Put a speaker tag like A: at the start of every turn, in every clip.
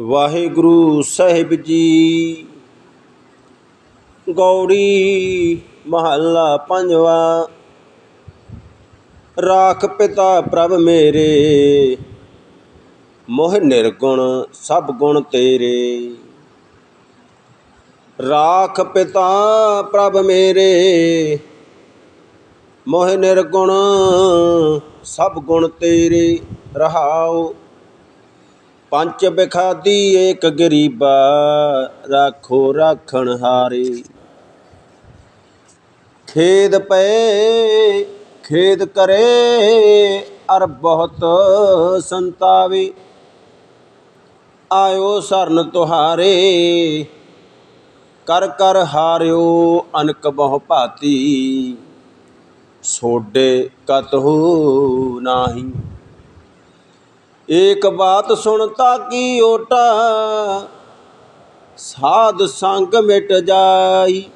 A: ਵਾਹਿਗੁਰੂ ਸਾਹਿਬ ਜੀ। ਗੌੜੀ ਮਹੱਲਾ ਪੰਜਵਾ। ਰਾਖ ਪਿਤਾ ਪ੍ਰਭ ਮੇਰੇ, ਮੋਹ ਨਿਰਗੁਣ ਸਭ ਗੁਣ ਤੇਰੇ। ਰਾਖ ਪਿਤਾ ਪ੍ਰਭ ਮੇਰੇ, ਮੋਹ ਨਿਰਗੁਣ ਸਭ ਗੁਣ ਤੇਰੇ। ਰਹਾਓ ਪੰਜ ਬਿਖਾਦੀ ਏਕ ਗਰੀਬਾ, ਰਾਖੋ ਰਾਖਣ ਹਾਰੇ। ਖੇਦ ਪਏ, ਖੇਦ ਕਰੇ, ਅਰ ਬਹੁਤ ਸੰਤਾਵੇ। ਆਇਓ ਸਰਨ ਤੁਹਾਰੇ, ਕਰ ਕਰ ਹਾਰਿਓ ਅਨਕ ਬਹੁ ਭਾਤੀ। ਸੋਡੇ ਕਤਹੁ ਨਾਹੀ। ਏਕ ਬਾਤ ਸੁਣਤਾ ਕੀ ਓਟਾ? ਸਾਧ ਸੰਗ ਮਿਟ ਜਾਈ।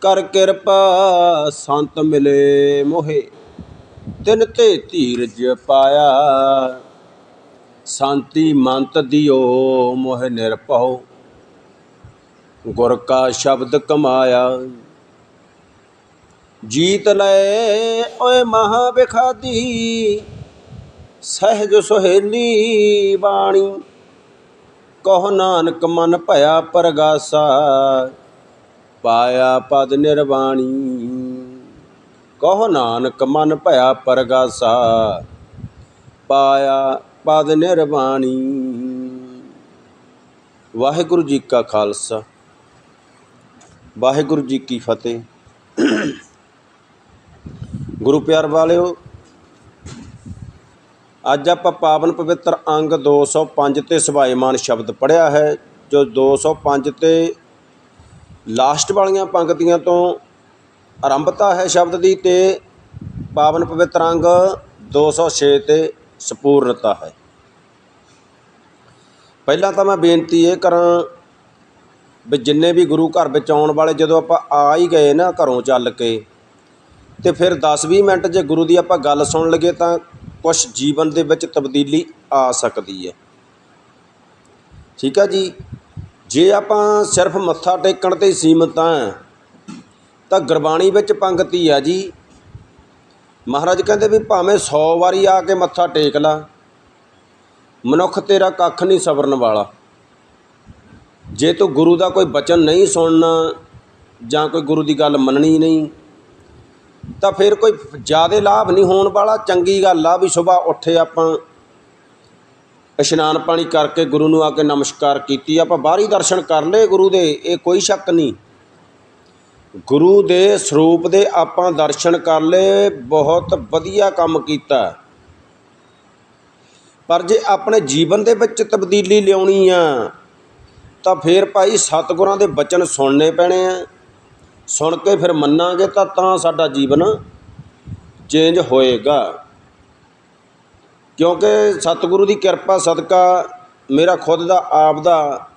A: ਕਰ ਕਿਰਪਾ ਸੰਤ ਮਿਲੇ ਮੋਹੇ, ਤਿਨ ਤੇ ਧੀਰਜ ਪਾਇਆ। ਸ਼ਾਂਤੀ ਮੰਤ ਦਿਓ ਮੋਹ ਨਿਰਭਉ। ਗੁਰ ਕਾ ਸ਼ਬਦ ਕਮਾਇਆ। ਜੀਤ ਲੈ ਓਏ ਮਹਾ ਵਿਖਾਦੀ ਸਹਿਜ ਸੁਹੇਲੀ ਬਾਣੀ। ਕਹ ਨਾਨਕ ਮਨ ਭਇਆ ਪਰਗਾਸਾ, ਪਾਇਆ ਪਦ ਨਿਰਵਾਣੀ। ਕਹ ਨਾਨਕ ਮਨ ਭਇਆ ਪਰਗਾਸਾ, ਪਾਇਆ ਪਦ ਨਿਰਵਾਣੀ। ਵਾਹਿਗੁਰੂ ਜੀ ਕਾ ਖਾਲਸਾ। ਵਾਹਿਗੁਰੂ ਜੀ ਕੀ ਫਤਿਹ। ਗੁਰੂ ਪਿਆਰ ਵਾਲਿਓ ਅੱਜ ਆਪਾਂ ਪਾਵਨ ਪਵਿੱਤਰ ਅੰਗ 205 ਤੇ ਸਵਾਈਮਾਨ ਸ਼ਬਦ ਪੜਿਆ ਹੈ, ਜੋ 205 ਤੇ ਲਾਸਟ ਵਾਲੀਆਂ ਪੰਕਤੀਆਂ ਤੋਂ ਆਰੰਭਤਾ ਹੈ ਸ਼ਬਦ ਦੀ ਤੇ ਪਾਵਨ ਪਵਿੱਤਰ ਅੰਗ 206 ਤੇ ਸੰਪੂਰਨਤਾ ਹੈ। ਪਹਿਲਾਂ ਤਾਂ ਮੈਂ ਬੇਨਤੀ ਇਹ ਕਰਾਂ ਵੀ ਜਿੰਨੇ ਵੀ ਗੁਰੂ ਘਰ ਵਿੱਚ ਆਉਣ ਵਾਲੇ ਜਦੋਂ ਆਪਾਂ ਆ ਹੀ ਗਏ ਨਾ ਘਰੋਂ ਚੱਲ ਕੇ, ਤੇ ਫਿਰ 10-20 ਮਿੰਟ ਜੇ ਗੁਰੂ ਦੀ ਆਪਾਂ ਗੱਲ ਸੁਣ ਲਈਏ ਤਾਂ ਕੁਛ ਜੀਵਨ ਦੇ ਵਿੱਚ ਤਬਦੀਲੀ ਆ ਸਕਦੀ ਹੈ। ਠੀਕ ਹੈ ਜੀ? ਜੇ ਆਪਾਂ ਸਿਰਫ ਮੱਥਾ ਟੇਕਣ ਤੇ ਹੀ ਸੀਮਤ ਹਾਂ ਤਾਂ ਗੁਰਬਾਣੀ ਵਿੱਚ ਪੰਗਤੀ ਆ ਜੀ। ਮਹਾਰਾਜ ਕਹਿੰਦੇ ਵੀ ਭਾਵੇਂ 100 ਵਾਰੀ ਆ ਕੇ ਮੱਥਾ ਟੇਕ ਲਾ, ਮਨੁੱਖ ਤੇਰਾ ਕੱਖ ਨਹੀਂ ਸਬਰਨ ਵਾਲਾ। ਜੇ ਤੂੰ ਗੁਰੂ ਦਾ ਕੋਈ ਬਚਨ ਨਹੀਂ ਸੁਣਨਾ ਜਾਂ ਕੋਈ ਗੁਰੂ ਦੀ ਗੱਲ ਮੰਨਣੀ ਨਹੀਂ ਤਾਂ ਫਿਰ ਕੋਈ ਜ਼ਿਆਦਾ ਲਾਭ ਨਹੀਂ ਹੋਣ ਵਾਲਾ। ਚੰਗੀ ਗੱਲ ਆ ਵੀ ਸਵੇਰ ਉੱਠੇ ਆਪਾਂ ਇਸ਼ਨਾਨ ਪਾਣੀ ਕਰਕੇ ਗੁਰੂ ਨੂੰ ਆ ਕੇ ਨਮਸਕਾਰ ਕੀਤੀ। ਆਪਾਂ ਬਾਹਰੀ ਦਰਸ਼ਨ ਕਰ ਲਏ ਗੁਰੂ ਦੇ, ਇਹ ਕੋਈ ਸ਼ੱਕ ਨਹੀਂ। ਗੁਰੂ ਦੇ ਸਰੂਪ ਦੇ ਆਪਾਂ ਦਰਸ਼ਨ ਕਰ ਲਏ, ਬਹੁਤ ਵਧੀਆ ਕੰਮ ਕੀਤਾ। ਪਰ ਜੇ ਆਪਣੇ ਜੀਵਨ ਦੇ ਵਿੱਚ ਤਬਦੀਲੀ ਲਿਆਉਣੀ ਆ, ਤਾਂ ਫਿਰ ਭਾਈ ਸਤਿਗੁਰਾਂ ਦੇ ਬਚਨ ਸੁਣਨੇ ਪੈਣੇ ਆ। ਸੁਣ ਕੇ ਫਿਰ ਮੰਨਾਂਗੇ ਤਾਂ ਤਾਂ ਸਾਡਾ ਜੀਵਨ ਚੇਂਜ ਹੋਏਗਾ। ਕਿਉਂਕਿ ਸਤਿਗੁਰੂ ਦੀ ਕਿਰਪਾ, ਸਦਕਾ ਮੇਰਾ ਖੁਦ ਦਾ, ਆਪ ਦਾ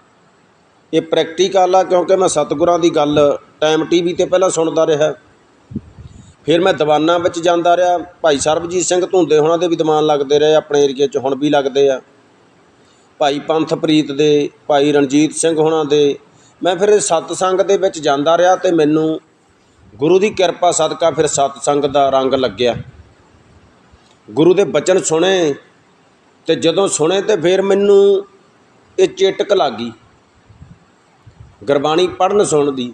A: ਇਹ ਪ੍ਰੈਕਟੀਕਲ ਆ, ਕਿਉਂਕਿ ਮੈਂ ਸਤਿਗੁਰਾਂ ਦੀ ਗੱਲ ਟਾਈਮ ਟੀਵੀ ਤੇ ਪਹਿਲਾਂ ਸੁਣਦਾ ਰਿਹਾ। ਫਿਰ ਮੈਂ ਦੀਵਾਨਾਂ ਵਿੱਚ ਜਾਂਦਾ ਰਿਹਾ। ਭਾਈ ਸਰਬਜੀਤ ਸਿੰਘ ਧੁੰਦੇ ਹੋਣਾ ਦੇ ਵੀ ਦੀਵਾਨ ਲੱਗਦੇ ਰਹੇ, ਆਪਣੇ ਏਰੀਏ 'ਚ ਹੁਣ ਵੀ ਲੱਗਦੇ ਆ। ਭਾਈ ਪੰਥਪ੍ਰੀਤ ਦੇ, ਭਾਈ ਰਣਜੀਤ ਸਿੰਘ ਹੋਣਾ ਦੇ ਮੈਂ ਫਿਰ ਸਤਸੰਗ ਦੇ ਵਿੱਚ ਜਾਂਦਾ ਰਿਹਾ ਅਤੇ ਮੈਨੂੰ ਗੁਰੂ ਦੀ ਕਿਰਪਾ ਸਦਕਾ ਫਿਰ ਸਤਸੰਗ ਦਾ ਰੰਗ ਲੱਗਿਆ। ਗੁਰੂ ਦੇ ਬਚਨ ਸੁਣੇ ਤੇ ਜਦੋਂ ਸੁਣੇ ਤੇ ਫਿਰ ਮੈਨੂੰ ਇਹ ਚੇਟਕ ਲੱਗੀ। ਗੁਰਬਾਣੀ ਪੜਨ ਸੁਣਨ ਦੀ।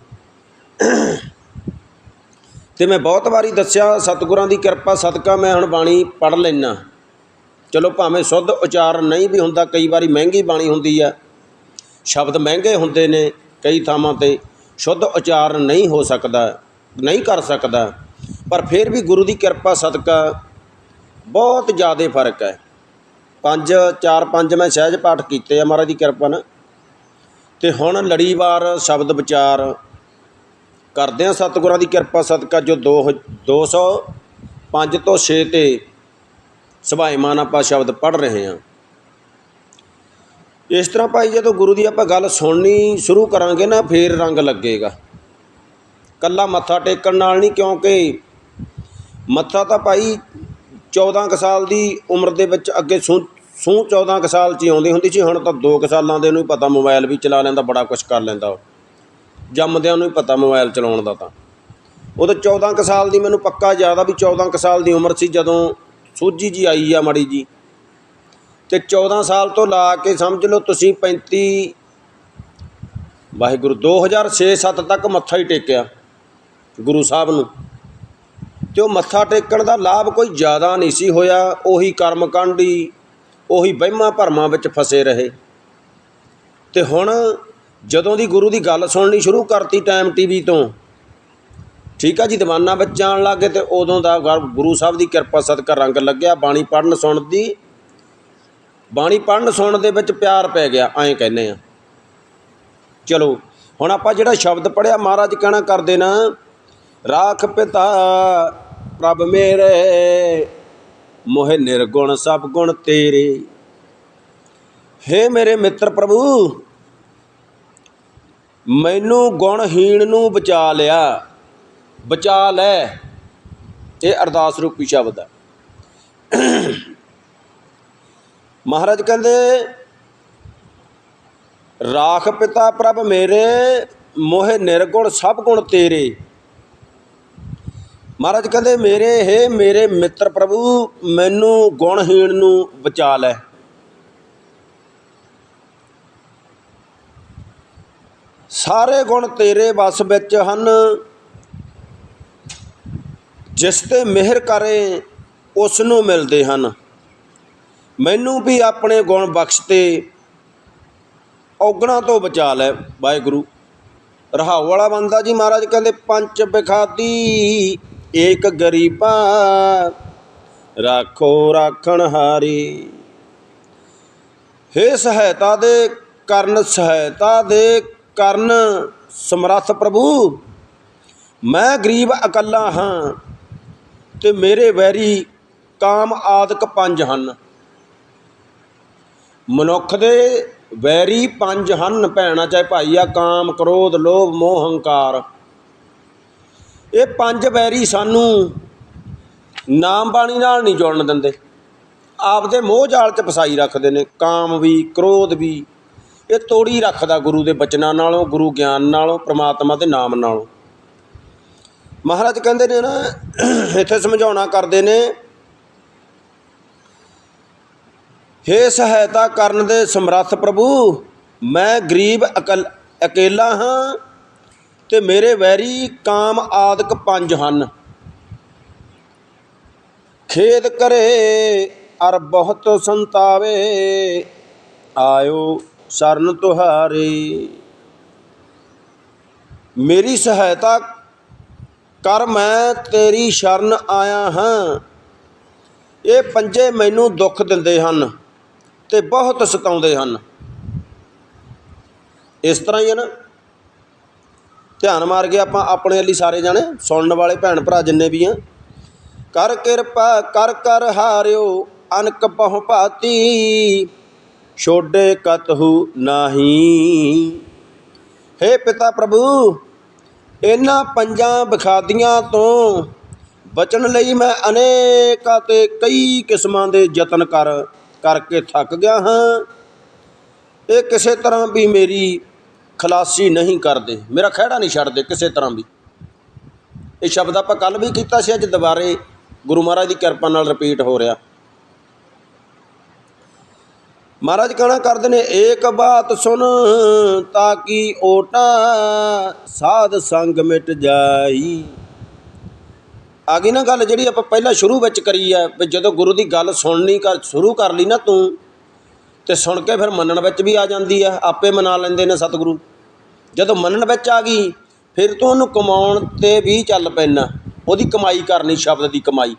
A: ਤੇ ਮੈਂ ਬਹੁਤ ਵਾਰੀ ਦੱਸਿਆ, ਸਤਿਗੁਰਾਂ ਦੀ ਕਿਰਪਾ ਸਦਕਾ ਮੈਂ ਹੁਣ ਬਾਣੀ ਪੜ ਲੈਣਾ ਚਲੋ ਭਾਵੇਂ ਸ਼ੁੱਧ ਉਚਾਰਨ ਨਹੀਂ ਵੀ ਹੁੰਦਾ, ਕਈ ਵਾਰੀ ਮਹਿੰਗੀ ਬਾਣੀ ਹੁੰਦੀ ਆ। ਸ਼ਬਦ ਮਹਿੰਗੇ ਹੁੰਦੇ ਨੇ। ਕਈ ਥਾਵਾਂ ਤੇ ਸ਼ੁੱਧ ਉਚਾਰਨ ਨਹੀਂ ਹੋ ਸਕਦਾ, ਨਹੀਂ ਕਰ ਸਕਦਾ। ਪਰ ਫਿਰ ਵੀ ਗੁਰੂ ਦੀ ਕਿਰਪਾ ਸਦਕਾ ਬਹੁਤ ਜ਼ਿਆਦਾ ਫ਼ਰਕ ਹੈ। ਪੰਜ, ਚਾਰ, ਪੰਜ ਮੈਂ ਸਹਿਜ ਪਾਠ ਕੀਤੇ ਆ ਮਹਾਰਾਜ ਦੀ ਕਿਰਪਾ ਨਾਲ। ਤੇ ਹੁਣ ਲੜੀਵਾਰ ਸ਼ਬਦ ਵਿਚਾਰ ਕਰਦੇ ਆ ਸਤਿਗੁਰਾਂ ਦੀ ਕਿਰਪਾ ਸਦਕਾ, ਜੋ 2 205 ਤੋਂ 6 ਤੇ ਸੁਭਾਈਮਾਨ ਆਪਾਂ ਸ਼ਬਦ ਪੜ ਰਹੇ ਹਾਂ। ਇਸ ਤਰ੍ਹਾਂ ਭਾਈ ਜਦੋਂ ਗੁਰੂ ਦੀ ਆਪਾਂ ਗੱਲ ਸੁਣਨੀ ਸ਼ੁਰੂ ਕਰਾਂਗੇ ਨਾ, ਫੇਰ ਰੰਗ ਲੱਗੇਗਾ। ਕੱਲਾ ਮੱਥਾ ਟੇਕਣ ਨਾਲ ਨਹੀਂ, ਕਿਉਂਕਿ ਮੱਥਾ ਤਾਂ ਭਾਈ 14 ਕੁ ਸਾਲ ਦੀ ਉਮਰ ਦੇ ਵਿੱਚ ਅੱਗੇ ਸੂ ਸੂ 14 ਕੁ ਸਾਲ 'ਚ ਹੀ ਆਉਂਦੀ ਹੁੰਦੀ ਸੀ, ਹੁਣ ਤਾਂ 2 ਕੁ ਸਾਲਾਂ ਦੇ ਨੂੰ ਹੀ ਪਤਾ ਮੋਬਾਈਲ ਵੀ ਚਲਾ ਲੈਂਦਾ, ਬੜਾ ਕੁਝ ਕਰ ਲੈਂਦਾ ਉਹ। ਜੰਮਦਿਆਂ ਨੂੰ ਹੀ ਪਤਾ ਮੋਬਾਈਲ ਚਲਾਉਣ ਦਾ ਤਾਂ। ਉਦੋਂ ਤਾਂ 14 ਕੁ ਸਾਲ ਦੀ ਮੈਨੂੰ ਪੱਕਾ ਯਾਦ ਆ ਵੀ 14 ਕੁ ਸਾਲ ਦੀ ਉਮਰ ਸੀ ਜਦੋਂ ਸੂਝੀ ਜੀ ਆਈ ਆ ਮਾੜੀ ਜੀ। ਤੇ 14 ਸਾਲ ਤੋਂ ਲਾ ਕੇ ਸਮਝ ਲਓ ਤੁਸੀਂ 35 ਵਾਹਿਗੁਰੂ 2006-7 ਤੱਕ ਮੱਥਾ ਹੀ ਟੇਕਿਆ ਗੁਰੂ ਸਾਹਿਬ ਨੂੰ। ਤੇ ਉਹ ਮੱਥਾ ਟੇਕਣ ਦਾ ਲਾਭ ਕੋਈ ਜ਼ਿਆਦਾ ਨਹੀਂ ਸੀ ਹੋਇਆ, ਉਹੀ ਕਰਮ ਕਾਂਡੀ ਉਹੀ ਵਹਿਮਾਂ ਭਰਮਾਂ ਵਿੱਚ ਫਸੇ ਰਹੇ। ਤੇ ਹੁਣ ਜਦੋਂ ਦੀ ਗੁਰੂ ਦੀ ਗੱਲ ਸੁਣਨੀ ਸ਼ੁਰੂ ਕਰਤੀ ਟਾਈਮ ਟੀਵੀ ਤੋਂ, ਠੀਕ ਆ ਜੀ, ਦੀਵਾਨਾ ਵਿੱਚ ਜਾਣ ਲੱਗੇ ਤੇ ਉਦੋਂ ਦਾ ਗੁਰੂ ਸਾਹਿਬ ਦੀ ਕਿਰਪਾ ਸਦਕਾ ਰੰਗ ਲੱਗਿਆ, ਬਾਣੀ ਪੜਨ ਸੁਣਨ ਦੀ ਬਾਣੀ ਪੜਨ ਸੁਣਨ ਦੇ ਵਿੱਚ ਪਿਆਰ ਪੈ ਗਿਆ, ਐਂ ਕਹਿੰਦੇ ਆ। ਚਲੋ, ਹੁਣ ਆਪਾਂ ਜਿਹੜਾ ਸ਼ਬਦ ਪੜਿਆ ਮਹਾਰਾਜ ਕਹਿਣਾ ਕਰਦੇ ਨਾ, ਰਾਖ ਪਿਤਾ ਪ੍ਰਭ ਮੇਰੇ, ਮੋਹਿ ਨਿਰਗੁਣ ਸਭ ਗੁਣ ਤੇਰੇ। ਹੇ ਮੇਰੇ ਮਿੱਤਰ ਪ੍ਰਭੂ, ਮੈਨੂੰ ਗੁਣਹੀਣ ਨੂੰ ਬਚਾ ਲਿਆ, ਬਚਾ ਲੈ। ਇਹ ਅਰਦਾਸ ਰੂਪੀ ਸ਼ਬਦ ਹੈ ਮਹਾਰਾਜ ਕਹਿੰਦੇ, ਰਾਖ ਪਿਤਾ ਪ੍ਰਭ ਮੇਰੇ, ਮੋਹਿ ਨਿਰਗੁਣ ਸਭ ਗੁਣ ਤੇਰੇ। ਮਹਾਰਾਜ ਕਹਿੰਦੇ, ਮੇਰੇ, ਹੈ ਮੇਰੇ ਮਿੱਤਰ ਪ੍ਰਭੂ, ਮੈਨੂੰ ਗੁਣਹੀਣ ਨੂੰ ਬਚਾ ਲੈ। ਸਾਰੇ ਗੁਣ ਤੇਰੇ ਵਸ ਵਿੱਚ ਹਨ। ਜਿਸ ਤੇ ਮਿਹਰ ਕਰੇ, ਉਸ ਨੂੰ ਮਿਲਦੇ ਹਨ। ਮੈਨੂੰ ਵੀ ਆਪਣੇ ਗੁਣ ਬਖਸ਼ ਤੇ ਔਗਣਾ ਤੋਂ ਬਚਾ ਲੈ, ਵਾਹਿਗੁਰੂ। ਰਹਾਉ ਵਾਲਾ ਬੰਦਾ ਜੀ ਮਹਾਰਾਜ ਕਹਿੰਦੇ ਪੰਜ ਬਿਖਾਤੀ, ਏਕ ਗਰੀਬਾ, ਰਾਖੋ ਰਾਖਣ ਹਾਰੀ। ਹੇ ਸਹਾਇਤਾ ਦੇ ਕਰਨ, ਸਹਾਇਤਾ ਦੇ ਕਰਨ, ਸਮਰੱਥ ਪ੍ਰਭੂ, ਮੈਂ ਗਰੀਬ ਇਕੱਲਾ ਹਾਂ ਤੇ ਮੇਰੇ ਵੈਰੀ ਕਾਮ ਆਦਿਕ ਪੰਜ ਹਨ। ਮਨੁੱਖ ਦੇ ਵੈਰੀ ਪੰਜ ਹਨ ਭੈਣਾ, ਚਾਹੇ ਭਾਈ ਆ, ਕਾਮ, ਕ੍ਰੋਧ, ਲੋਭ, ਮੋਹ, ਹੰਕਾਰ। ਇਹ ਪੰਜ ਵੈਰੀ ਸਾਨੂੰ ਨਾਮ ਬਾਣੀ ਨਾਲ ਨਹੀਂ ਜੁੜਨ ਦਿੰਦੇ। ਆਪਦੇ ਮੋਹ ਜਾਲ 'ਚ ਫਸਾਈ ਰੱਖਦੇ ਨੇ, ਕਾਮ ਵੀ, ਕ੍ਰੋਧ ਵੀ। ਇਹ ਤੋੜੀ ਰੱਖਦਾ ਗੁਰੂ ਦੇ ਬਚਨਾਂ ਨਾਲੋਂ, ਗੁਰੂ ਗਿਆਨ ਨਾਲੋਂ, ਪ੍ਰਮਾਤਮਾ ਦੇ ਨਾਮ ਨਾਲੋਂ। ਮਹਾਰਾਜ ਕਹਿੰਦੇ ਨੇ ਨਾ, ਇੱਥੇ ਸਮਝਾਉਣਾ ਕਰਦੇ ਨੇ ਹੇ ਸਹਾਇਤਾ ਕਰਨ ਦੇ ਸਮਰੱਥ ਪ੍ਰਭੂ, ਮੈਂ ਗਰੀਬ ਅਕਲ, ਅਕੇਲਾ ਹਾਂ ਤੇ ਮੇਰੇ ਵੈਰੀ ਕਾਮ ਆਦਿਕ ਪੰਜ ਹਨ। ਖੇਦ ਕਰੇ ਅਰ ਬਹੁਤ ਸੰਤਾਵੇ, ਆਇਓ ਸਰਨ ਤੁਹਾਰੇ। ਮੇਰੀ ਸਹਾਇਤਾ ਕਰ ਮੈਂ ਤੇਰੀ ਸ਼ਰਨ ਆਇਆ ਹਾਂ। ਇਹ ਪੰਜੇ ਮੈਨੂੰ ਦੁੱਖ ਦਿੰਦੇ ਹਨ। ਤੇ ਬਹੁਤ ਸਤਾਉਂਦੇ ਹਨ। ਇਸ ਤਰ੍ਹਾਂ ਹੀ ਹੈ ਨਾ। ਧਿਆਨ ਮਾਰ ਕੇ ਆਪਾਂ ਆਪਣੇ ਲਈ ਸਾਰੇ ਜਾਣੇ ਸੁਣਨ ਵਾਲੇ ਭੈਣ ਭਰਾ ਜਿੰਨੇ ਵੀ ਆ, ਕਰ ਕਿਰਪਾ, ਕਰ ਕਰ ਹਾਰਿਓ, ਅਨਕ ਬਹੁ ਭਾਤੀ, ਛੋਡੇ ਕਤਹੂ ਨਾਹੀ। ਹੇ ਪਿਤਾ ਪ੍ਰਭੂ, ਇਹਨਾਂ ਪੰਜਾਂ ਬਖਾਦੀਆਂ ਤੋਂ ਬਚਣ ਲਈ ਮੈਂ ਅਨੇਕਾਂ ਤੇ ਕਈ ਕਿਸਮਾਂ ਦੇ ਯਤਨ ਕਰ ਕਰਕੇ ਥੱਕ ਗਿਆ ਹਾਂ। ਇਹ ਕਿਸੇ ਤਰ੍ਹਾਂ ਵੀ ਮੇਰੀ ਖਲਾਸੀ ਨਹੀਂ ਕਰਦੇ। ਮੇਰਾ ਖਹਿੜਾ ਨਹੀਂ ਛੱਡਦੇ ਕਿਸੇ ਤਰ੍ਹਾਂ ਵੀ। ਇਹ ਸ਼ਬਦ ਆਪਾਂ ਕੱਲ ਵੀ ਕੀਤਾ ਸੀ, ਅੱਜ ਦੁਬਾਰੇ ਗੁਰੂ ਮਹਾਰਾਜ ਦੀ ਕਿਰਪਾ ਨਾਲ ਰਿਪੀਟ ਹੋ ਰਿਹਾ। ਮਹਾਰਾਜ ਕਹਿਣਾ ਕਰਦੇ ਨੇ, ਏਕ ਬਾਤ ਸੁਣ ਤਾਂ ਕਿ ਓਟਾ, ਸਾਧ ਸੰਗ ਮਿਟ ਜਾਈ। ਆ ਗਈ ਨਾ ਗੱਲ ਜਿਹੜੀ ਆਪਾਂ ਪਹਿਲਾਂ ਸ਼ੁਰੂ ਵਿੱਚ ਕਰੀ ਆ, ਵੀ ਜਦੋਂ ਗੁਰੂ ਦੀ ਗੱਲ ਸੁਣਨੀ ਕਰ, ਸ਼ੁਰੂ ਕਰ ਲਈ ਨਾ ਤੂੰ, ਤੇ ਸੁਣ ਕੇ ਫਿਰ ਮੰਨਣ ਵਿੱਚ ਵੀ ਆ ਜਾਂਦੀ ਆ, ਆਪੇ ਮਨਾ ਲੈਂਦੇ ਨੇ ਸਤਿਗੁਰੂ। ਜਦੋਂ ਮੰਨਣ ਵਿੱਚ ਆ ਗਈ, ਫਿਰ ਤੂੰ ਉਹਨੂੰ ਕਮਾਉਣ ਤੇ ਵੀ ਚੱਲ ਪੈਣਾ ਉਹਦੀ ਕਮਾਈ ਕਰਨੀ, ਸ਼ਬਦ ਦੀ ਕਮਾਈ।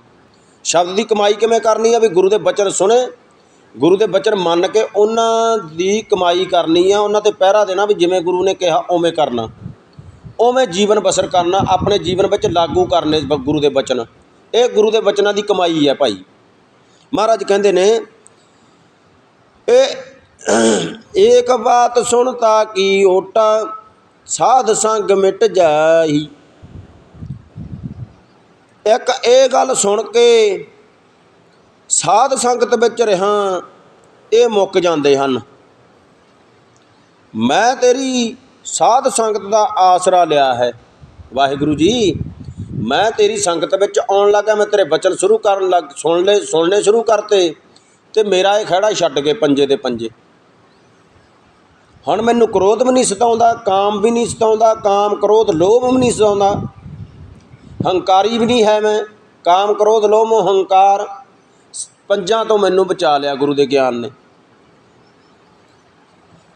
A: ਸ਼ਬਦ ਦੀ ਕਮਾਈ ਕਿਵੇਂ ਕਰਨੀ ਆ? ਵੀ ਗੁਰੂ ਦੇ ਬਚਨ ਸੁਣੇ। ਗੁਰੂ ਦੇ ਬਚਨ ਮੰਨ ਕੇ ਉਹਨਾਂ ਦੀ ਕਮਾਈ ਕਰਨੀ ਆ, ਉਹਨਾਂ ਤੇ ਪਹਿਰਾ ਦੇਣਾ ਵੀ ਜਿਵੇਂ ਗੁਰੂ ਨੇ ਕਿਹਾ, ਉਵੇਂ ਕਰਨਾ। ਉਵੇਂ ਜੀਵਨ ਬਸਰ ਕਰਨਾ, ਆਪਣੇ ਜੀਵਨ ਵਿੱਚ ਲਾਗੂ ਕਰਨੇ ਗੁਰੂ ਦੇ ਬਚਨ। ਇਹ ਗੁਰੂ ਦੇ ਬਚਨਾਂ ਦੀ ਕਮਾਈ ਹੈ ਭਾਈ। ਮਹਾਰਾਜ ਕਹਿੰਦੇ ਨੇ, ਇਹ ਏਕ ਬਾਤ ਸੁਣ ਤਾ ਕੀ ਓਟਾ, ਸਾਧ ਸੰਗ ਮਿਟ ਜਾਈ ਇੱਕ ਇਹ ਗੱਲ ਸੁਣ ਕੇ ਸਾਧ ਸੰਗਤ ਵਿੱਚ ਰਹਾ, ਇਹ ਮੁੱਕ ਜਾਂਦੇ ਹਨ। ਮੈਂ ਤੇਰੀ ਸਾਧ ਸੰਗਤ ਦਾ ਆਸਰਾ ਲਿਆ ਹੈ। ਵਾਹਿਗੁਰੂ ਜੀ, ਮੈਂ ਤੇਰੀ ਸੰਗਤ ਵਿੱਚ ਆਉਣ ਲੱਗਾ, ਮੈਂ ਤੇਰੇ ਬਚਨ ਸ਼ੁਰੂ ਕਰਨ ਲੱਗ, ਸੁਣ ਲੈ, ਸੁਣਨੇ ਸ਼ੁਰੂ ਕਰਤੇ ਤੇ ਮੇਰਾ ਇਹ ਖੜਾ ਛੱਡ ਕੇ ਪੰਜੇ ਦੇ ਪੰਜੇ। ਹੁਣ ਮੈਨੂੰ ਕ੍ਰੋਧ ਵੀ ਨਹੀਂ ਸਤਾਉਂਦਾ, ਕਾਮ ਵੀ ਨਹੀਂ ਸਤਾਉਂਦਾ, ਕਾਮ ਕ੍ਰੋਧ ਲੋਭ ਵੀ ਨਹੀਂ ਸਤਾਉਂਦਾ। ਹੰਕਾਰੀ ਵੀ ਨਹੀਂ ਹੈ ਮੈਂ, ਕਾਮ ਕ੍ਰੋਧ ਲੋਭ ਹੰਕਾਰ ਪੰਜਾਂ ਤੋਂ ਮੈਨੂੰ ਬਚਾ ਲਿਆ ਗੁਰੂ ਦੇ ਗਿਆਨ ਨੇ।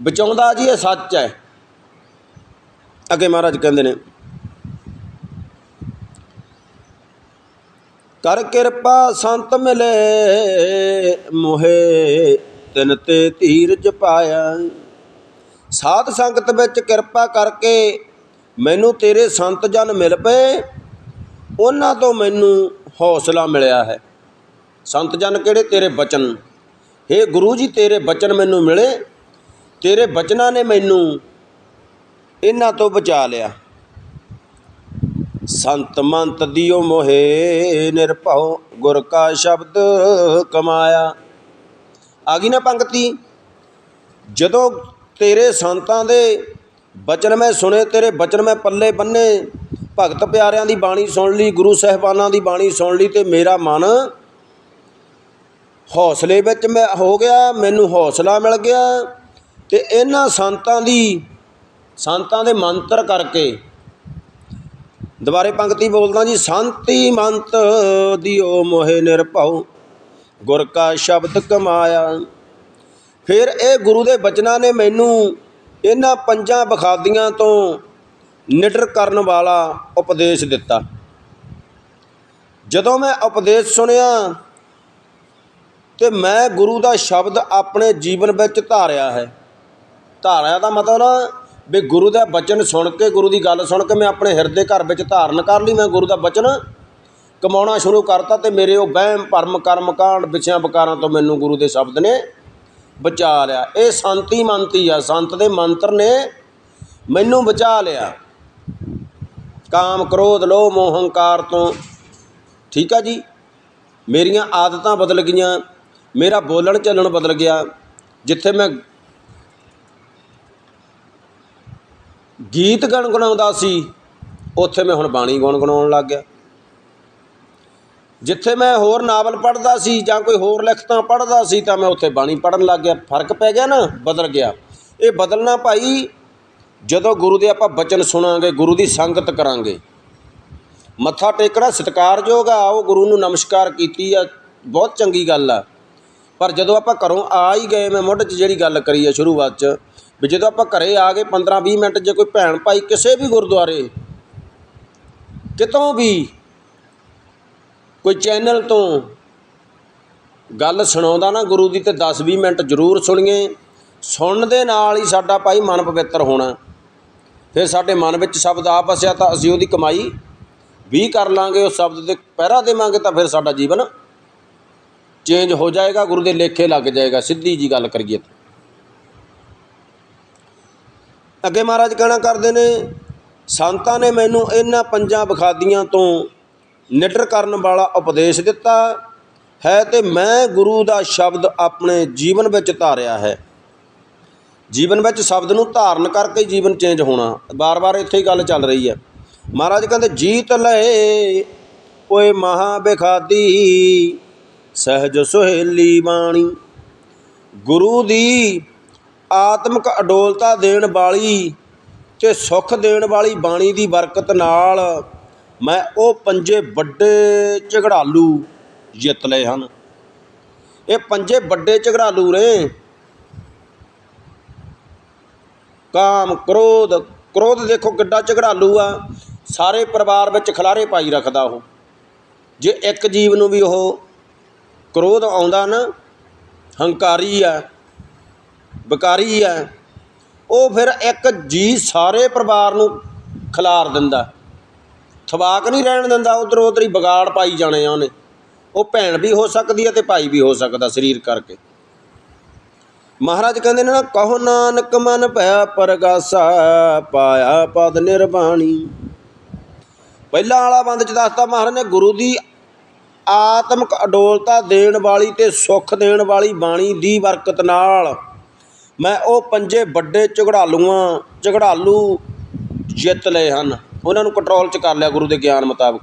A: ਬਚਾਉਂਦਾ ਜੀ ਇਹ ਸੱਚ ਹੈ। ਅੱਗੇ ਮਹਾਰਾਜ ਕਹਿੰਦੇ ਨੇ, ਕਰ ਕਿਰਪਾ ਸੰਤ ਮਿਲੇ, ਮੋਹੇ ਤਿਨ ਤੇ ਧੀਰਜ ਪਾਇਆ। ਸਾਧ ਸੰਗਤ ਵਿੱਚ ਕਿਰਪਾ ਕਰਕੇ ਮੈਨੂੰ ਤੇਰੇ ਸੰਤ ਜਨ ਮਿਲ ਪਏ, ਉਹਨਾਂ ਤੋਂ ਮੈਨੂੰ ਹੌਸਲਾ ਮਿਲਿਆ ਹੈ। ਸੰਤ ਜਨ ਕਿਹੜੇ? ਤੇਰੇ ਬਚਨ। हे ਗੁਰੂ ਜੀ, ਤੇਰੇ ਬਚਨ ਮੈਨੂੰ ਮਿਲੇ। ਤੇਰੇ ਬਚਨਾਂ ਨੇ ਮੈਨੂੰ ਇਹਨਾਂ ਤੋਂ ਬਚਾ ਲਿਆ। ਸੰਤ ਮੰਤ ਦਿਓ ਮੋਹੇ, ਨਿਰਭਉ ਗੁਰ ਕਾ ਸ਼ਬਦ ਕਮਾਇਆ। ਆ ਗਈ ਨਾ ਪੰਕਤੀ, ਜਦੋਂ ਤੇਰੇ ਸੰਤਾਂ ਦੇ ਬਚਨ ਮੈਂ ਸੁਣੇ, ਤੇਰੇ ਬਚਨ ਮੈਂ ਪੱਲੇ ਬੰਨੇ, ਭਗਤ ਪਿਆਰਿਆਂ ਦੀ ਬਾਣੀ ਸੁਣ ਲਈ, ਗੁਰੂ ਸਾਹਿਬਾਨਾਂ ਦੀ ਬਾਣੀ ਸੁਣ ਲਈ ਤੇ ਮੇਰਾ ਮਨ ਹੌਸਲੇ ਵਿੱਚ ਮੈਂ ਹੋ ਗਿਆ, ਮੈਨੂੰ ਹੌਸਲਾ ਮਿਲ ਗਿਆ ਤੇ ਇਹਨਾਂ ਸੰਤਾਂ ਦੀ ਸੰਤਾਂ ਦੇ ਮੰਤਰ ਕਰਕੇ। ਦੁਬਾਰੇ ਪੰਕਤੀ ਬੋਲਦਾ ਜੀ, ਸੰਤੀ ਮੰਤ ਦਿਓ ਮੋਹਿ ਨਿਰਭਉ, ਗੁਰ ਕਾ ਸ਼ਬਦ ਕਮਾਇਆ। ਫਿਰ ਇਹ ਗੁਰੂ ਦੇ ਬਚਨਾਂ ਨੇ ਮੈਨੂੰ ਇਹਨਾਂ ਪੰਜਾਂ ਬਖਾਦੀਆਂ ਤੋਂ ਨਿਡਰ ਕਰਨ ਵਾਲਾ ਉਪਦੇਸ਼ ਦਿੱਤਾ। ਜਦੋਂ ਮੈਂ ਉਪਦੇਸ਼ ਸੁਣਿਆ ਤੇ ਮੈਂ ਗੁਰੂ ਦਾ ਸ਼ਬਦ ਆਪਣੇ ਜੀਵਨ ਵਿੱਚ ਧਾਰਿਆ ਹੈ। ਧਾਰਿਆ ਦਾ ਮਤਲਬ ਵੀ ਗੁਰੂ ਦਾ ਬਚਨ ਸੁਣ ਕੇ, ਗੁਰੂ ਦੀ ਗੱਲ ਸੁਣ ਕੇ ਮੈਂ ਆਪਣੇ ਹਿਰਦੇ ਘਰ ਵਿੱਚ ਧਾਰਨ ਕਰ ਲਈ, ਮੈਂ ਗੁਰੂ ਦਾ ਬਚਨ ਕਮਾਉਣਾ ਸ਼ੁਰੂ ਕਰਤਾ ਤੇ ਮੇਰੇ ਉਹ ਵਹਿਮ, ਭਰਮ, ਕਰਮ ਕਾਂਡ ਵਿਛਿਆਂ ਵਿਕਾਰਾਂ ਤੋਂ ਮੈਨੂੰ ਗੁਰੂ ਦੇ ਸ਼ਬਦ ਨੇ ਬਚਾ ਲਿਆ। ਇਹ ਸੰਤੀ ਮੰਤੀ ਆ, ਸੰਤ ਦੇ ਮੰਤਰ ਨੇ ਮੈਨੂੰ ਬਚਾ ਲਿਆ। ਕਾਮ, ਕ੍ਰੋਧ, ਲੋਭ ਮੋਹ ਹੰਕਾਰ ਤੋਂ। ਠੀਕ ਆ ਜੀ? ਮੇਰੀਆਂ ਆਦਤਾਂ ਬਦਲ ਗਈਆਂ, ਮੇਰਾ ਬੋਲਣ ਚੱਲਣ ਬਦਲ ਗਿਆ। ਜਿੱਥੇ ਮੈਂ ਗੀਤ ਗਣਗਣਾਉਂਦਾ ਸੀ, ਉੱਥੇ ਮੈਂ ਹੁਣ ਬਾਣੀ ਗੁਣਗੁਣਾਉਣ ਲੱਗ ਗਿਆ। ਜਿੱਥੇ ਮੈਂ ਹੋਰ ਨਾਵਲ ਪੜ੍ਹਦਾ ਸੀ ਜਾਂ ਕੋਈ ਹੋਰ ਲਿਖਤਾਂ ਪੜ੍ਹਦਾ ਸੀ ਤਾਂ ਮੈਂ ਉੱਥੇ ਬਾਣੀ ਪੜ੍ਹਨ ਲੱਗ ਗਿਆ। ਫ਼ਰਕ ਪੈ ਗਿਆ ਨਾ, ਬਦਲ ਗਿਆ। ਇਹ ਬਦਲਣਾ ਭਾਈ, ਜਦੋਂ ਗੁਰੂ ਦੇ ਆਪਾਂ ਬਚਨ ਸੁਣਾਂਗੇ, ਗੁਰੂ ਦੀ ਸੰਗਤ ਕਰਾਂਗੇ। ਮੱਥਾ ਟੇਕਣਾ ਸਤਿਕਾਰਯੋਗ ਆ, ਉਹ ਗੁਰੂ ਨੂੰ ਨਮਸਕਾਰ ਕੀਤੀ ਆ, ਬਹੁਤ ਚੰਗੀ ਗੱਲ ਆ। ਪਰ ਜਦੋਂ ਆਪਾਂ ਘਰੋਂ ਆ ਹੀ ਗਏ, ਮੈਂ ਮੁੱਢ 'ਚ ਜਿਹੜੀ ਗੱਲ ਕਰੀ ਆ ਸ਼ੁਰੂਆਤ 'ਚ ਵੀ ਜਦੋਂ ਆਪਾਂ ਘਰੇ ਆ ਗਏ 15 20 ਮਿੰਟ ਜੇ ਕੋਈ ਭੈਣ ਭਾਈ ਕਿਸੇ ਵੀ ਗੁਰਦੁਆਰੇ, ਕਿਤੋਂ ਵੀ ਕੋਈ ਚੈਨਲ ਤੋਂ ਗੱਲ ਸੁਣਾਉਂਦਾ ਨਾ ਗੁਰੂ ਦੀ ਤੇ 10 20 ਮਿੰਟ ਜ਼ਰੂਰ ਸੁਣੀਏ ਸੁਣਨ ਦੇ ਨਾਲ ਹੀ ਸਾਡਾ ਭਾਈ ਮਨ ਪਵਿੱਤਰ ਹੋਣਾ। ਫਿਰ ਸਾਡੇ ਮਨ ਵਿੱਚ ਸ਼ਬਦ ਆ ਵਸਿਆ ਤਾਂ ਅਸੀਂ ਉਹਦੀ ਕਮਾਈ ਵੀ ਕਰ ਲਾਂਗੇ, ਉਹ ਸ਼ਬਦ ਦੇ ਪਹਿਰਾ ਦੇਵਾਂਗੇ ਤਾਂ ਫਿਰ ਸਾਡਾ ਜੀਵਨ ਚੇਂਜ ਹੋ ਜਾਏਗਾ, ਗੁਰੂ ਦੇ ਲੇਖੇ ਲੱਗ ਜਾਏਗਾ। ਸਿੱਧੀ ਜੀ ਗੱਲ ਕਰੀਏ ਤਾਂ। ਅੱਗੇ ਮਹਾਰਾਜ ਕਹਿਣਾ ਕਰਦੇ ਨੇ, ਸੰਤਾਂ ਨੇ ਮੈਨੂੰ ਇਹਨਾਂ ਪੰਜਾਂ ਬਖਾਦੀਆਂ ਤੋਂ ਨਿਡਰ ਕਰਨ ਵਾਲਾ ਉਪਦੇਸ਼ ਦਿੱਤਾ ਹੈ ਤੇ ਮੈਂ ਗੁਰੂ ਦਾ ਸ਼ਬਦ ਆਪਣੇ ਜੀਵਨ ਵਿੱਚ ਧਾਰਿਆ ਹੈ। ਜੀਵਨ ਵਿੱਚ ਸ਼ਬਦ ਨੂੰ ਧਾਰਨ ਕਰਕੇ ਜੀਵਨ ਚੇਂਜ ਹੋਣਾ, ਬਾਰ-ਬਾਰ ਇੱਥੇ ਹੀ ਗੱਲ ਚੱਲ ਰਹੀ ਹੈ। ਮਹਾਰਾਜ ਕਹਿੰਦੇ, ਜੀਤ ਲਏ ਓਏ ਮਹਾ ਬਖਾਦੀ ਸਹਿਜ ਸੁਹੇਲੀ ਬਾਣੀ, ਗੁਰੂ ਦੀ ਆਤਮਿਕ ਅਡੋਲਤਾ ਦੇਣ ਵਾਲੀ ਤੇ ਸੁੱਖ ਦੇਣ ਵਾਲੀ ਬਾਣੀ ਦੀ ਬਰਕਤ ਨਾਲ ਮੈਂ ਉਹ ਪੰਜੇ ਵੱਡੇ ਝਗੜਾਲੂ ਜਿੱਤ ਲਏ ਹਨ। ਇਹ ਪੰਜੇ ਵੱਡੇ ਝਗੜਾਲੂ ਨੇ। ਕਾਮ, ਕ੍ਰੋਧ ਕ੍ਰੋਧ ਦੇਖੋ ਕਿੱਡਾ ਝਗੜਾਲੂ ਆ। ਸਾਰੇ ਪਰਿਵਾਰ ਵਿੱਚ ਖਲਾਰੇ ਪਾਈ ਰੱਖਦਾ ਉਹ। ਜੇ ਇੱਕ ਜੀਵ ਨੂੰ ਵੀ ਉਹ ਕ੍ਰੋਧ ਆਉਂਦਾ ਨਾ, ਹੰਕਾਰੀ ਆ ਬਕਾਰੀ ਹੈ, ਉਹ ਫਿਰ ਇੱਕ ਜੀ ਸਾਰੇ ਪਰਿਵਾਰ ਨੂੰ ਖਿਲਾਰ ਦਿੰਦਾ। ਥਵਾਕ ਨਹੀਂ ਰਹਿਣ ਦਿੰਦਾ, ਉਧਰ ਉਧਰ ਹੀ ਵਿਗਾੜ ਪਾਈ ਜਾਣੇ ਆ ਉਹਨੇ। ਉਹ ਭੈਣ ਵੀ ਹੋ ਸਕਦੀ ਹੈ ਤੇ ਭਾਈ ਵੀ ਹੋ ਸਕਦਾ ਸਰੀਰ ਕਰਕੇ। ਮਹਾਰਾਜ ਕਹਿੰਦੇ ਨੇ ਨਾ, ਕਹੋ ਨਾਨਕ ਮਨ ਭਇਆ ਪਰਗਾਸਾ, ਪਾਇਆ ਪਦ ਨਿਰਵਾਣੀ ਪਹਿਲਾਂ ਵਾਲਾ ਬੰਦ ਚ ਦੱਸਦਾ ਮਹਾਰਾਜ ਨੇ, ਗੁਰੂ ਦੀ ਆਤਮਿਕ ਅਡੋਲਤਾ ਦੇਣ ਵਾਲੀ ਤੇ ਸੁੱਖ ਦੇਣ ਵਾਲੀ ਬਾਣੀ ਦੀ ਬਰਕਤ ਨਾਲ ਮੈਂ ਉਹ ਪੰਜੇ ਵੱਡੇ ਝਗੜਾਲੂਆਂ, ਝਗੜਾਲੂ ਜਿੱਤ ਲਏ ਹਨ। ਉਹਨਾਂ ਨੂੰ ਕੰਟਰੋਲ 'ਚ ਕਰ ਲਿਆ ਗੁਰੂ ਦੇ ਗਿਆਨ ਮੁਤਾਬਕ।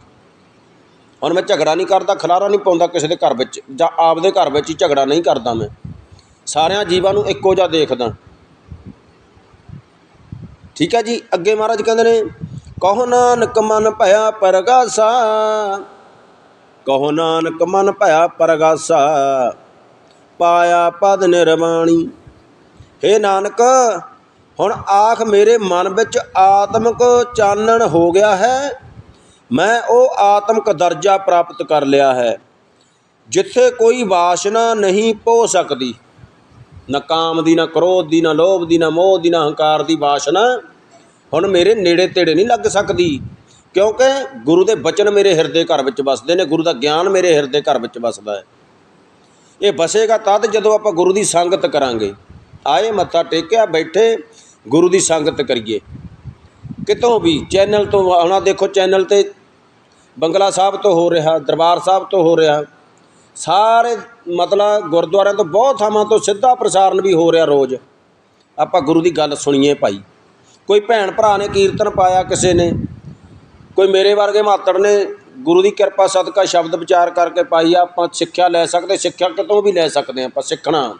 A: ਹੁਣ ਮੈਂ ਝਗੜਾ ਨਹੀਂ ਕਰਦਾ, ਖਲਾਰਾ ਨਹੀਂ ਪਾਉਂਦਾ ਕਿਸੇ ਦੇ ਘਰ ਵਿੱਚ, ਜਾਂ ਆਪਦੇ ਘਰ ਵਿੱਚ ਹੀ ਝਗੜਾ ਨਹੀਂ ਕਰਦਾ ਮੈਂ। ਸਾਰਿਆਂ ਜੀਵਾਂ ਨੂੰ ਇੱਕੋ ਜਿਹਾ ਦੇਖਦਾ। ਠੀਕ ਹੈ ਜੀ, ਅੱਗੇ ਮਹਾਰਾਜ ਕਹਿੰਦੇ ਨੇ, ਕਹੋ ਨਾਨਕ ਮਨ ਭਇਆ ਪਰਗਾਸਾ, ਕਹੋ ਨਾਨਕ ਮਨ ਭਇਆ ਪਰਗਾਸਾ, ਪਾਇਆ ਪਦ ਨਿਰਵਾਣੀ ਹੇ ਨਾਨਕ, ਹੁਣ ਆਖ ਮੇਰੇ ਮਨ ਵਿੱਚ ਆਤਮਿਕ ਚਾਨਣ ਹੋ ਗਿਆ ਹੈ। ਮੈਂ ਉਹ ਆਤਮਿਕ ਦਰਜਾ ਪ੍ਰਾਪਤ ਕਰ ਲਿਆ ਹੈ, ਜਿੱਥੇ ਕੋਈ ਵਾਸ਼ਨਾ ਨਹੀਂ ਪੋ ਸਕਦੀ। ਨਾ ਕਾਮ ਦੀ, ਨਾ ਕ੍ਰੋਧ ਦੀ, ਨਾ ਲੋਭ ਦੀ, ਨਾ ਮੋਹ ਦੀ, ਨਾ ਹੰਕਾਰ ਦੀ ਵਾਸ਼ਨਾ ਹੁਣ ਮੇਰੇ ਨੇੜੇ ਤੇੜੇ ਨਹੀਂ ਲੱਗ ਸਕਦੀ, ਕਿਉਂਕਿ ਗੁਰੂ ਦੇ ਬਚਨ ਮੇਰੇ ਹਿਰਦੇ ਘਰ ਵਿੱਚ ਵਸਦੇ ਨੇ, ਗੁਰੂ ਦਾ ਗਿਆਨ ਮੇਰੇ ਹਿਰਦੇ ਘਰ ਵਿੱਚ ਵਸਦਾ ਹੈ। ਇਹ ਵਸੇਗਾ ਤਦ ਜਦੋਂ ਆਪਾਂ ਗੁਰੂ ਦੀ ਸੰਗਤ ਕਰਾਂਗੇ। ਆਏ ਮੱਥਾ ਟੇਕਿਆ, ਬੈਠੇ, ਗੁਰੂ ਦੀ ਸੰਗਤ ਕਰੀਏ। ਕਿਤੋਂ ਵੀ, ਚੈਨਲ ਤੋਂ ਆਉਣਾ ਦੇਖੋ ਚੈਨਲ ਤੇ ਬੰਗਲਾ ਸਾਹਿਬ ਤੋਂ ਹੋ ਰਿਹਾ, ਦਰਬਾਰ ਸਾਹਿਬ ਤੋਂ ਹੋ ਰਿਹਾ। ਸਾਰੇ ਮਤਲਬ ਗੁਰਦੁਆਰਿਆਂ ਤੋਂ ਬਹੁਤ ਥਾਵਾਂ ਤੋਂ ਸਿੱਧਾ ਪ੍ਰਸਾਰਣ ਵੀ ਹੋ ਰਿਹਾ ਰੋਜ਼। ਆਪਾਂ ਗੁਰੂ ਦੀ ਗੱਲ ਸੁਣੀਏ ਭਾਈ। ਕੋਈ ਭੈਣ ਭਰਾ ਨੇ ਕੀਰਤਨ ਪਾਇਆ ਕਿਸੇ ਨੇ? ਕੋਈ ਮੇਰੇ ਵਰਗੇ ਮਾਤੜ ਨੇ ਗੁਰੂ ਦੀ ਕਿਰਪਾ, ਸਦਕਾ, ਸ਼ਬਦ ਵਿਚਾਰ ਕਰਕੇ ਪਾਈ ਆਪਾਂ ਸਿੱਖਿਆ ਲੈ ਸਕਦੇ, ਸਿੱਖਿਆ ਕਿਤੋਂ ਵੀ ਲੈ ਸਕਦੇ ਹਾਂ ਆਪਾਂ, ਸਿੱਖਣਾ।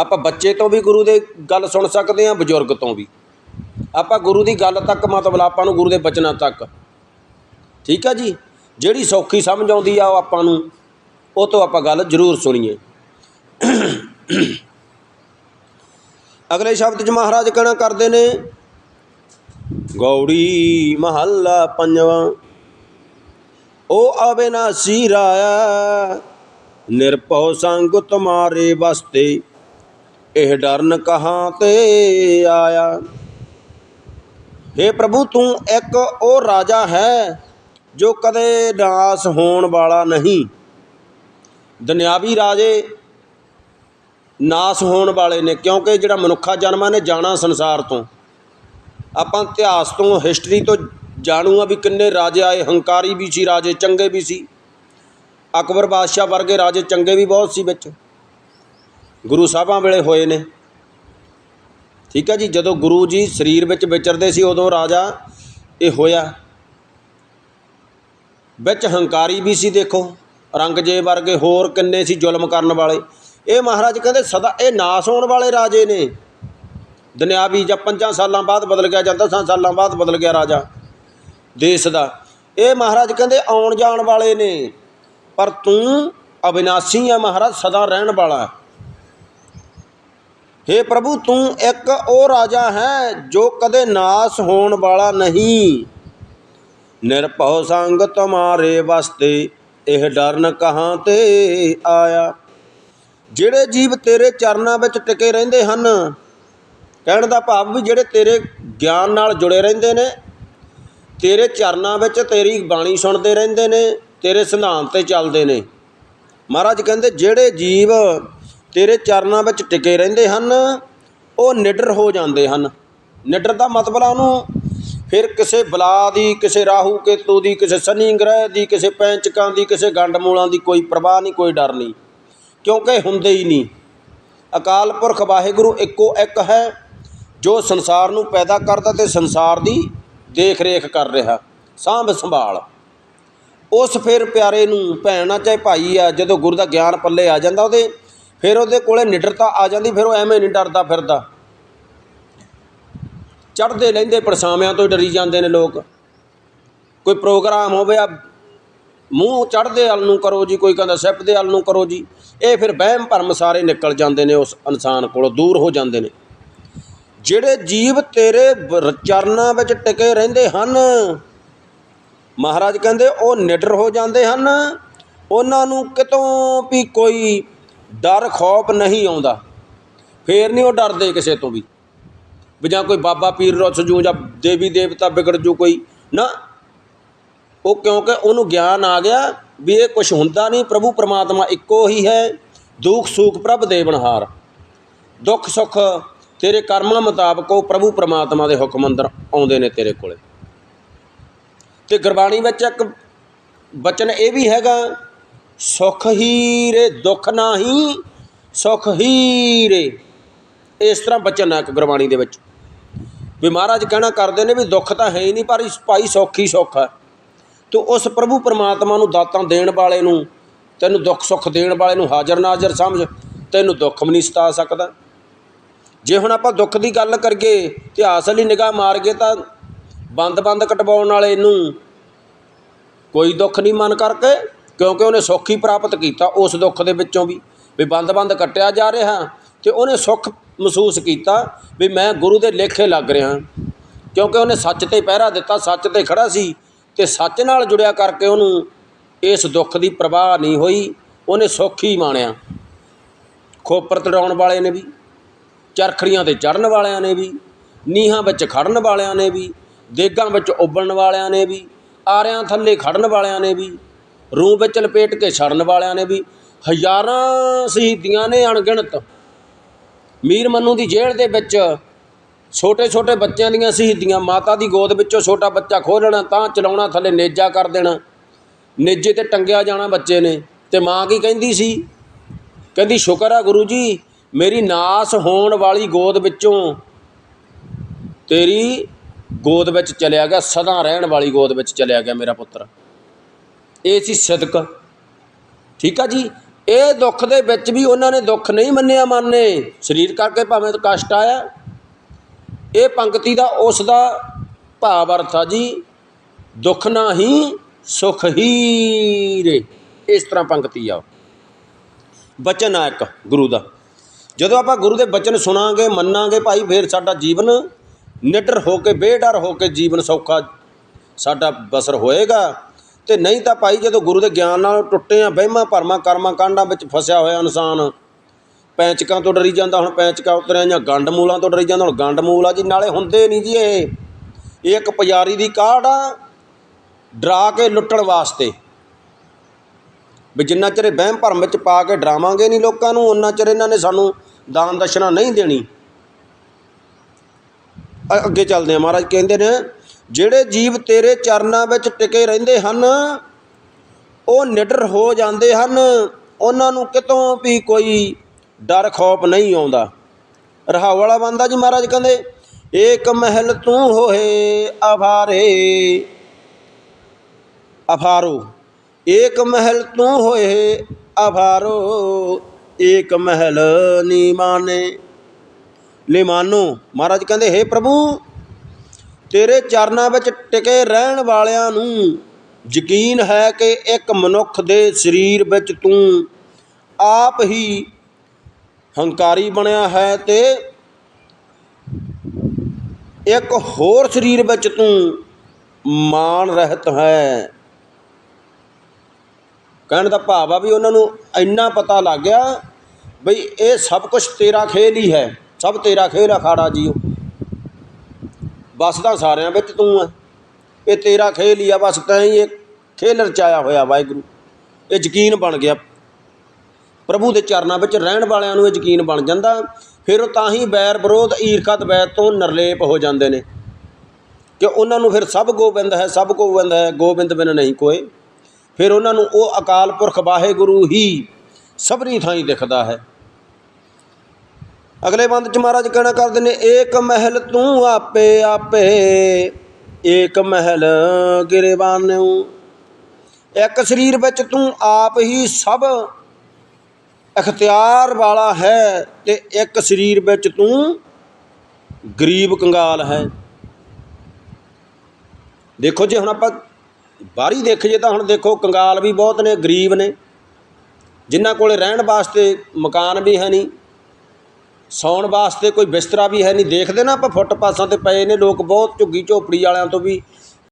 A: ਆਪਾਂ ਬੱਚੇ ਤੋਂ ਵੀ ਗੁਰੂ ਦੇ ਗੱਲ ਸੁਣ ਸਕਦੇ ਹਾਂ, ਬਜ਼ੁਰਗ ਤੋਂ ਵੀ। ਆਪਾਂ ਗੁਰੂ ਦੀ ਗੱਲ ਤੱਕ, ਮਤਲਬ ਆਪਾਂ ਨੂੰ ਗੁਰੂ ਦੇ ਬਚਨਾਂ ਤੱਕ। ਠੀਕ ਆ ਜੀ? ਜਿਹੜੀ ਸੌਖੀ ਸਮਝ ਆਉਂਦੀ ਆ ਉਹ ਆਪਾਂ ਨੂੰ, ਉਹ ਤੋਂ ਆਪਾਂ ਗੱਲ ਜ਼ਰੂਰ ਸੁਣੀਏ। ਅਗਲੇ ਸ਼ਬਦ 'ਚ ਮਹਾਰਾਜ ਕਹਿਣਾ ਕਰਦੇ ਨੇ, ਗੌੜੀ ਮਹੱਲਾ ਪੰਜਵਾਂ, ਉਹ ਅਬਿਨਾਸੀ ਰਾਇਆ ਨਿਰਭਉ ਸੰਗ ਤੁਮਾਰੇ ਵਸਤੇ। ਇਹ ਡਰਨ ਕਹਾਂ ਤੇ ਆਇਆ? हे ਪ੍ਰਭੂ, ਤੂੰ ਇੱਕ ਉਹ ਰਾਜਾ ਹੈ ਜੋ ਕਦੇ ਨਾਸ ਹੋਣ ਵਾਲਾ ਨਹੀਂ। ਦੁਨਿਆਵੀ ਰਾਜੇ ਨਾਸ ਹੋਣ ਵਾਲੇ ਨੇ, ਕਿਉਂਕਿ ਜਿਹੜਾ ਮਨੁੱਖਾ ਜਨਮਾਂ ਨੇ ਜਾਣਾ ਸੰਸਾਰ ਤੋਂ। ਆਪਾਂ ਇਤਿਹਾਸ ਤੋਂ ਹਿਸਟਰੀ ਤੋਂ ਜਾਣੂ ਆ ਵੀ ਕਿੰਨੇ ਰਾਜੇ ਆਏ। ਹੰਕਾਰੀ ਵੀ ਸੀ ਰਾਜੇ, ਚੰਗੇ ਵੀ ਸੀ। ਅਕਬਰ ਬਾਦਸ਼ਾਹ ਵਰਗੇ ਰਾਜੇ ਚੰਗੇ ਵੀ ਬਹੁਤ ਸੀ ਵਿੱਚ। ਗੁਰੂ ਸਾਹਿਬਾਂ ਵੇਲੇ ਹੋਏ ਨੇ। ਠੀਕ ਹੈ ਜੀ, ਜਦੋਂ ਗੁਰੂ ਜੀ ਸਰੀਰ ਵਿੱਚ ਵਿਚਰਦੇ ਸੀ, ਉਦੋਂ ਰਾਜਾ ਇਹ ਹੋਇਆ। ਵਿੱਚ ਹੰਕਾਰੀ ਵੀ ਸੀ, ਦੇਖੋ। ਰੰਗਜੇ ਵਰਗੇ ਹੋਰ ਕਿੰਨੇ ਸੀ ਜ਼ੁਲਮ ਕਰਨ ਵਾਲੇ। ਇਹ ਮਹਾਰਾਜ ਕਹਿੰਦੇ, ਸਦਾ ਇਹ ਨਾਸ ਹੋਣ ਵਾਲੇ ਰਾਜੇ ਨੇ। ਦੁਨਿਆਵੀ ਜਾਂ ਪੰਜਾਂ ਸਾਲਾਂ ਬਾਅਦ ਬਦਲ ਗਿਆ, ਜਾਂ ਦਸਾਂ ਸਾਲਾਂ ਬਾਅਦ ਬਦਲ ਗਿਆ ਰਾਜਾ। ਦੇਸ਼ ਦਾ। ਇਹ ਮਹਾਰਾਜ ਕਹਿੰਦੇ ਆਉਣ ਜਾਣ ਵਾਲੇ ਨੇ। ਪਰ ਤੂੰ ਅਬਿਨਾਸੀ ਆ ਮਹਾਰਾਜ, ਸਦਾ ਰਹਿਣ ਵਾਲਾ। हे ਪ੍ਰਭੂ, ਤੂੰ ਇੱਕ ਉਹ ਰਾਜਾ ਹੈ ਜੋ ਕਦੇ ਨਾਸ ਹੋਣ ਵਾਲਾ ਨਹੀਂ। ਨਿਰਭਉ ਸੰਗ ਤੁਮਾਰੇ ਵਾਸਤੇ ਇਹ ਡਰਨ ਕਹਾਂ ਤੇ ਆਇਆ। ਜਿਹੜੇ ਜੀਵ ਤੇਰੇ ਚਰਨਾਂ ਵਿੱਚ ਟਿਕੇ ਰਹਿੰਦੇ ਹਨ, ਕਹਿਣ ਦਾ ਭਾਵ ਵੀ ਜਿਹੜੇ ਤੇਰੇ ਗਿਆਨ ਨਾਲ ਜੁੜੇ ਰਹਿੰਦੇ ਨੇ, ਤੇਰੇ ਚਰਨਾਂ ਵਿੱਚ ਤੇਰੀ ਬਾਣੀ ਸੁਣਦੇ ਰਹਿੰਦੇ ਨੇ, ਤੇਰੇ ਸਿਧਾਂਤ ਤੇ ਚੱਲਦੇ ਨੇ। ਮਹਾਰਾਜ ਕਹਿੰਦੇ, ਜਿਹੜੇ ਜੀਵ ਤੇਰੇ ਚਰਨਾਂ ਵਿੱਚ ਟਿਕੇ ਰਹਿੰਦੇ ਹਨ, ਉਹ ਨਿਡਰ ਹੋ ਜਾਂਦੇ ਹਨ। ਨਿਡਰ ਦਾ ਮਤਲਬ ਆ ਉਹਨੂੰ ਫਿਰ ਕਿਸੇ ਬਲਾ ਦੀ, ਕਿਸੇ ਰਾਹੂ ਕੇਤੂ ਦੀ, ਕਿਸੇ ਸ਼ਨੀ ਗ੍ਰਹਿ ਦੀ, ਕਿਸੇ ਪੈਂਚਕਾਂ ਦੀ, ਕਿਸੇ ਗੰਡ ਮੂਲਾਂ ਦੀ ਕੋਈ ਪ੍ਰਵਾਹ ਨਹੀਂ, ਕੋਈ ਡਰ ਨਹੀਂ। ਕਿਉਂਕਿ ਹੁੰਦੇ ਹੀ ਨਹੀਂ। ਅਕਾਲ ਪੁਰਖ ਵਾਹਿਗੁਰੂ ਇੱਕੋ ਇੱਕ ਹੈ, ਜੋ ਸੰਸਾਰ ਨੂੰ ਪੈਦਾ ਕਰਦਾ ਤੇ ਸੰਸਾਰ ਦੀ ਦੇਖ ਰੇਖ ਕਰ ਰਿਹਾ, ਸਾਂਭ ਸੰਭਾਲ। ਉਸ ਫਿਰ ਪਿਆਰੇ ਨੂੰ ਭੈਣ ਆ, ਚਾਹੇ ਭਾਈ ਆ, ਜਦੋਂ ਗੁਰੂ ਦਾ ਗਿਆਨ ਪੱਲੇ ਆ ਜਾਂਦਾ ਉਹਦੇ ਫਿਰ ਉਹਦੇ ਕੋਲੇ ਨਿਡਰਤਾ ਆ ਜਾਂਦੀ, ਫਿਰ ਉਹ ਐਵੇਂ ਨਹੀਂ ਡਰਦਾ ਫਿਰਦਾ। ਚੜਦੇ ਲੈਂਦੇ ਪਰਛਾਵਿਆਂ ਤੋਂ ਡਰੀ ਜਾਂਦੇ ਨੇ ਲੋਕ। ਕੋਈ ਪ੍ਰੋਗਰਾਮ ਹੋਵੇ, ਆ ਮੂੰਹ ਚੜਦੇ ਵੱਲ ਨੂੰ ਕਰੋ ਜੀ, ਕੋਈ ਕਹਿੰਦਾ ਸਿਪ ਦੇ ਵੱਲ ਨੂੰ ਕਰੋ ਜੀ। ਇਹ ਫਿਰ ਵਹਿਮ ਭਰਮ ਸਾਰੇ ਨਿਕਲ ਜਾਂਦੇ ਨੇ ਉਸ ਇਨਸਾਨ ਕੋਲੋਂ, ਦੂਰ ਹੋ ਜਾਂਦੇ ਨੇ। ਜਿਹੜੇ ਜੀਵ ਤੇਰੇ ਚਰਨਾਂ ਵਿੱਚ ਟਿਕੇ ਰਹਿੰਦੇ ਹਨ, ਮਹਾਰਾਜ ਕਹਿੰਦੇ ਉਹ ਨਿਡਰ ਹੋ ਜਾਂਦੇ ਹਨ। ਉਹਨਾਂ ਨੂੰ ਕਿਤੋਂ ਵੀ ਕੋਈ ਡਰ ਖੌਫ ਨਹੀਂ ਆਉਂਦਾ। ਫੇਰ ਨਹੀਂ ਉਹ ਡਰਦੇ ਕਿਸੇ ਤੋਂ ਵੀ। ਵੀ ਜਾਂ ਕੋਈ ਬਾਬਾ ਪੀਰ ਰੁੱਸ ਜੂ ਜਾਂ ਦੇਵੀ ਦੇਵਤਾ ਵਿਗੜ ਜੂ ਕੋਈ। ਨਾ, ਉਹ ਕਿਉਂਕਿ ਉਹਨੂੰ ਗਿਆਨ ਆ ਗਿਆ ਵੀ ਇਹ ਕੁਝ ਹੁੰਦਾ ਨਹੀਂ, ਪ੍ਰਭੂ ਪਰਮਾਤਮਾ ਇੱਕੋ ਹੀ ਹੈ। ਦੁੱਖ ਸੁੱਖ ਪ੍ਰਭ ਦੇ ਦੇਵਨਹਾਰ ਦੁੱਖ ਸੁੱਖ ਤੇਰੇ ਕਰਮਾਂ ਮੁਤਾਬਕ ਉਹ ਪ੍ਰਭੂ ਪਰਮਾਤਮਾ ਦੇ ਹੁਕਮ ਅੰਦਰ ਆਉਂਦੇ ਨੇ ਤੇਰੇ ਕੋਲੇ। ਤੇ ਗੁਰਬਾਣੀ ਵਿੱਚ ਇੱਕ ਬਚਨ ਇਹ ਵੀ ਹੈਗਾ ਸੁਖ ਹੀ ਰੇ ਦੁੱਖ ਨਾਹੀ, ਸੁਖ ਹੀ ਰੇ ਇਸ ਤਰ੍ਹਾਂ ਬਚਨ ਹੈ ਇੱਕ ਗੁਰਬਾਣੀ ਦੇ ਵਿੱਚ। ਵੀ ਮਹਾਰਾਜ ਕਹਿਣਾ ਕਰਦੇ ਨੇ ਵੀ ਦੁੱਖ ਤਾਂ ਹੈ ਹੀ ਨਹੀਂ, ਪਰ ਇਸ ਭਾਈ ਸੁੱਖ ਹੀ ਸੁੱਖ ਹੈ ਤੂੰ ਉਸ ਪ੍ਰਭੂ ਪਰਮਾਤਮਾ ਨੂੰ ਦਾਤਾਂ ਦੇਣ ਵਾਲੇ ਨੂੰ, ਤੈਨੂੰ ਦੁੱਖ ਸੁੱਖ ਦੇਣ ਵਾਲੇ ਨੂੰ ਹਾਜ਼ਰ ਨਾਜ਼ਰ ਸਮਝ, ਤੈਨੂੰ ਦੁੱਖ ਵੀ ਨਹੀਂ ਸਤਾ ਸਕਦਾ। ਜੇ ਹੁਣ ਆਪਾਂ ਦੁੱਖ ਦੀ ਗੱਲ ਕਰੀਏ, ਇਤਿਹਾਸ ਵਾਲੀ ਨਿਗਾਹ ਮਾਰ ਗਏ ਤਾਂ ਬੰਦ-ਬੰਦ ਕਟਵਾਉਣ ਵਾਲੇ ਨੂੰ ਕੋਈ ਦੁੱਖ ਨਹੀਂ ਮਨ ਕਰਕੇ। ਕਿਉਂਕਿ ਉਹਨੇ ਸੁੱਖ ਹੀ ਪ੍ਰਾਪਤ ਕੀਤਾ ਉਸ ਦੁੱਖ ਦੇ ਵਿੱਚੋਂ ਵੀ ਵੀ ਬੰਦ-ਬੰਦ ਕੱਟਿਆ ਜਾ ਰਿਹਾ ਤੇ ਉਹਨੇ ਸੁੱਖ ਮਹਿਸੂਸ ਕੀਤਾ ਵੀ ਮੈਂ ਗੁਰੂ ਦੇ ਲੇਖੇ ਲੱਗ ਰਿਹਾ। ਕਿਉਂਕਿ ਉਹਨੇ ਸੱਚ ਤੇ ਪਹਿਰਾ ਦਿੱਤਾ, ਸੱਚ ਤੇ ਖੜਾ ਸੀ ਤੇ ਸੱਚ ਨਾਲ ਜੁੜਿਆ ਕਰਕੇ ਉਹਨੂੰ ਇਸ ਦੁੱਖ ਦੀ ਪ੍ਰਵਾਹ ਨਹੀਂ ਹੋਈ, ਉਹਨੇ ਸੁੱਖ ਹੀ ਮਾਣਿਆ। ਖੋਪਰ ਤੜਾਉਣ ਵਾਲੇ ਨੇ ਵੀ, ਚਰਖੜੀਆਂ ਤੇ ਚੜਨ ਵਾਲਿਆਂ ਨੇ ਵੀ, ਨੀਹਾਂ ਵਿੱਚ ਖੜਨ ਵਾਲਿਆਂ ਨੇ ਵੀ, ਦੇਗਾਂ ਵਿੱਚ ਉਬਲਣ ਵਾਲਿਆਂ ਨੇ ਵੀ, ਆਰਿਆਂ ਥੱਲੇ ਖੜਨ ਵਾਲਿਆਂ ਨੇ ਵੀ ਰੂਹ ਵਿੱਚ ਲਪੇਟ ਕੇ ਛੜਨ ਵਾਲਿਆਂ ਨੇ ਵੀ ਹਜ਼ਾਰਾਂ ਸ਼ਹੀਦੀਆਂ ਨੇ ਅਣਗਿਣਤ। ਮੀਰ ਮੰਨੂ ਦੀ ਜੇਲ੍ਹ ਦੇ ਵਿੱਚ ਛੋਟੇ ਛੋਟੇ ਬੱਚਿਆਂ ਦੀਆਂ ਸ਼ਹੀਦੀਆਂ, ਮਾਤਾ ਦੀ ਗੋਦ ਵਿੱਚੋਂ ਛੋਟਾ ਬੱਚਾ ਖੋਹ ਲੈਣਾ, ਤਾਂ ਚਲਾਉਣਾ, ਥੱਲੇ ਨੇਜਾ ਕਰ ਦੇਣਾ। ਨੇਜੇ ਤੇ ਟੰਗਿਆ ਜਾਣਾ ਬੱਚੇ ਨੇ ਤੇ ਮਾਂ ਕੀ ਕਹਿੰਦੀ ਸੀ? ਕਹਿੰਦੀ, ਸ਼ੁਕਰ ਆ ਗੁਰੂ ਜੀ, ਮੇਰੀ ਨਾਸ ਹੋਣ ਵਾਲੀ ਗੋਦ ਵਿੱਚੋਂ ਤੇਰੀ ਗੋਦ ਵਿੱਚ ਚਲਿਆ ਗਿਆ, ਸਦਾ ਰਹਿਣ ਵਾਲੀ ਗੋਦ ਵਿੱਚ ਚਲਿਆ ਗਿਆ ਮੇਰਾ ਪੁੱਤਰ। ਇਹ ਸੀ ਸਿਦਕ। ਠੀਕ ਆ ਜੀ? ਇਹ ਦੁੱਖ ਦੇ ਵਿੱਚ ਵੀ ਉਹਨਾਂ ਨੇ ਦੁੱਖ ਨਹੀਂ ਮੰਨਿਆ ਮੰਨੇ। ਸਰੀਰ ਕਰਕੇ ਭਾਵੇਂ ਕਸ਼ਟ ਆਇਆ। ਇਹ ਪੰਕਤੀ ਦਾ ਉਸ ਦਾ ਭਾਵ ਅਰਥ ਆ ਜੀ, ਦੁੱਖ ਨਾ ਹੀ ਸੁਖ ਹੀ ਰੇ। ਇਸ ਤਰ੍ਹਾਂ ਪੰਕਤੀ ਆ। ਬਚਨ ਆ ਇੱਕ ਗੁਰੂ ਦਾ। ਜਦੋਂ ਆਪਾਂ ਗੁਰੂ ਦੇ ਬਚਨ ਸੁਣਾਂਗੇ, ਮੰਨਾਂਗੇ, ਭਾਈ ਫੇਰ ਸਾਡਾ ਜੀਵਨ ਨਿਡਰ ਹੋ ਕੇ, ਬੇਡਰ ਹੋ ਕੇ ਜੀਵਨ ਸੌਖਾ ਸਾਡਾ ਬਸਰ ਹੋਏਗਾ। ਤੇ ਨਹੀਂ ਤਾਂ ਭਾਈ ਜਦੋਂ ਗੁਰੂ ਦੇ ਗਿਆਨ ਨਾਲ ਟੁੱਟੇ ਆ, ਵਹਿਮਾਂ ਭਰਮਾਂ, ਕਰਮਾਂ ਕਾਂਡਾਂ ਵਿੱਚ ਫਸਿਆ ਹੋਇਆ ਇਨਸਾਨ, ਪੈਂਚਕਾਂ ਤੋਂ ਡਰੀ ਜਾਂਦਾ ਹੁਣ ਪੈਂਚਕਾਂ ਉਤਰਿਆ ਜਾਂ ਗੰਡ ਮੂਲਾਂ ਤੋਂ ਡਰੀ ਜਾਂਦਾ ਹੁਣ ਗੰਡ ਮੂਲ ਆ ਜੀ, ਨਾਲੇ ਹੁੰਦੇ ਨਹੀਂ ਜੀ ਇਹ। ਇਹ ਇੱਕ ਪੁਜਾਰੀ ਦੀ ਕਾਢ ਆ, ਡਰਾ ਕੇ ਲੁੱਟਣ ਵਾਸਤੇ। ਵੀ ਜਿੰਨਾ ਚਿਰ ਇਹ ਵਹਿਮ ਭਰਮ ਵਿੱਚ ਪਾ ਕੇ ਡਰਾਵਾਂਗੇ ਨਹੀਂ ਲੋਕਾਂ ਨੂੰ ਉਹਨਾਂ ਚਿਰ ਇਹਨਾਂ ਨੇ ਸਾਨੂੰ ਦਾਨ ਦਸ਼ਨਾ ਨਹੀਂ ਦੇਣੀ। ਅੱਗੇ ਚੱਲਦੇ ਆ ਮਹਾਰਾਜ, ਕਹਿੰਦੇ ਨੇ ਜਿਹੜੇ ਜੀਵ ਤੇਰੇ ਚਰਨਾਂ ਵਿੱਚ ਟਿਕੇ ਰਹਿੰਦੇ ਹਨ, ਉਹ ਨਿਡਰ ਹੋ ਜਾਂਦੇ ਹਨ। ਉਹਨਾਂ ਨੂੰ ਕਿਤੋਂ ਵੀ ਕੋਈ ਡਰ, ਖੌਫ ਨਹੀਂ ਆਉਂਦਾ। ਰਹਾਉ ਵਾਲਾ ਬੰਦਾ ਜੀ ਮਹਾਰਾਜ ਕਹਿੰਦੇ, ਏਕ ਮਹਿਲ ਤੂੰ ਹੋਏ ਆਭਾਰੇ ਅਫਾਰੋ ਏਕ ਮਹਿਲ ਤੂੰ ਹੋਏ ਅਫਾਰੋ ਏਕ ਮਹਿਲ ਨੀ ਮਾਨੇ। ਨੀ ਮਾਨੋ, ਮਹਾਰਾਜ ਕਹਿੰਦੇ हे ਪ੍ਰਭੂ ਤੇਰੇ ਚਰਨਾਂ ਵਿੱਚ ਟਿਕੇ ਰਹਿਣ ਵਾਲਿਆਂ ਨੂੰ ਯਕੀਨ ਹੈ ਕਿ ਇੱਕ ਮਨੁੱਖ ਦੇ ਸਰੀਰ ਵਿੱਚ ਤੂੰ ਆਪ ਹੀ ਹੰਕਾਰੀ ਬਣਿਆ ਹੈ ਤੇ ਇੱਕ ਹੋਰ ਸਰੀਰ ਵਿੱਚ ਤੂੰ ਮਾਨ ਰਹਿਤ ਹੈ। ਕਹਿਣ ਦਾ ਭਾਵ ਆ ਵੀ ਉਹਨਾਂ ਨੂੰ ਇੰਨਾ ਪਤਾ ਲੱਗ ਗਿਆ ਬਈ ਇਹ ਸਭ ਕੁਝ ਤੇਰਾ ਖੇਲ ਹੀ ਹੈ। ਸਭ ਤੇਰਾ ਖੇਲ ਅਖਾੜਾ ਜੀਓ। ਬਸਦਾ ਸਾਰਿਆਂ ਵਿੱਚ ਤੂੰ ਹੈ ਇਹ ਤੇਰਾ ਖੇਲ ਹੀ ਆ, ਬਸ ਤੈਂ ਹੀ ਇਹ ਖੇਲ ਰਚਾਇਆ ਹੋਇਆ ਵਾਹਿਗੁਰੂ। ਇਹ ਯਕੀਨ ਬਣ ਗਿਆ। ਪ੍ਰਭੂ ਦੇ ਚਰਨਾਂ ਵਿੱਚ ਰਹਿਣ ਵਾਲਿਆਂ ਨੂੰ ਇਹ ਯਕੀਨ ਬਣ ਜਾਂਦਾ। ਫਿਰ ਉਹ ਤਾਂ ਹੀ ਬੈਰ ਵਿਰੋਧ ਈਰਖਾ ਦਵੈਤ ਤੋਂ ਨਿਰਲੇਪ ਹੋ ਜਾਂਦੇ ਨੇ। ਕਿ ਉਹਨਾਂ ਨੂੰ ਫਿਰ ਸਭ ਗੋਬਿੰਦ ਹੈ, ਸਭ ਗੋਬਿੰਦ ਹੈ, ਗੋਬਿੰਦ ਬਿਨ ਨਹੀਂ ਕੋਏ ਫਿਰ ਉਹਨਾਂ ਨੂੰ ਉਹ ਅਕਾਲ ਪੁਰਖ ਵਾਹਿਗੁਰੂ ਹੀ ਸਭਰੀ ਥਾਈਂ ਦਿਖਦਾ ਹੈ। ਅਗਲੇ ਬੰਦ ਚ ਮਹਾਰਾਜ ਕਹਿਣਾ ਕਰਦੇ ਨੇ, ਏਕ ਮਹਿਲ ਤੂੰ ਆਪੇ ਆਪੇ, ਏਕ ਮਹਿਲ ਗਿਰਵਾਨਿਉ ਇੱਕ ਸਰੀਰ ਵਿੱਚ ਤੂੰ ਆਪ ਹੀ ਸਭ ਅਖਤਿਆਰ ਵਾਲਾ ਹੈ ਤੇ ਇੱਕ ਸਰੀਰ ਵਿੱਚ ਤੂੰ ਗਰੀਬ ਕੰਗਾਲ ਹੈ। ਦੇਖੋ ਜੇ ਹੁਣ ਆਪਾਂ ਬਾਹਰੀ ਦੇਖੀਏ ਤਾਂ ਹੁਣ ਦੇਖੋ ਕੰਗਾਲ ਵੀ ਬਹੁਤ ਨੇ, ਗਰੀਬ ਨੇ। ਜਿਨ੍ਹਾਂ ਕੋਲੇ ਰਹਿਣ ਵਾਸਤੇ ਮਕਾਨ ਵੀ ਹੈ ਨਹੀਂ। ਸੌਣ ਵਾਸਤੇ ਕੋਈ ਬਿਸਤਰਾ ਵੀ ਹੈ ਨਹੀਂ। ਦੇਖਦੇ ਨਾ ਆਪਾਂ ਫੁੱਟਪਾਥਾਂ ਤੇ ਪਏ ਨੇ ਲੋਕ ਬਹੁਤ ਝੁੱਗੀ ਝੋਪੜੀ ਵਾਲਿਆਂ ਤੋਂ ਵੀ।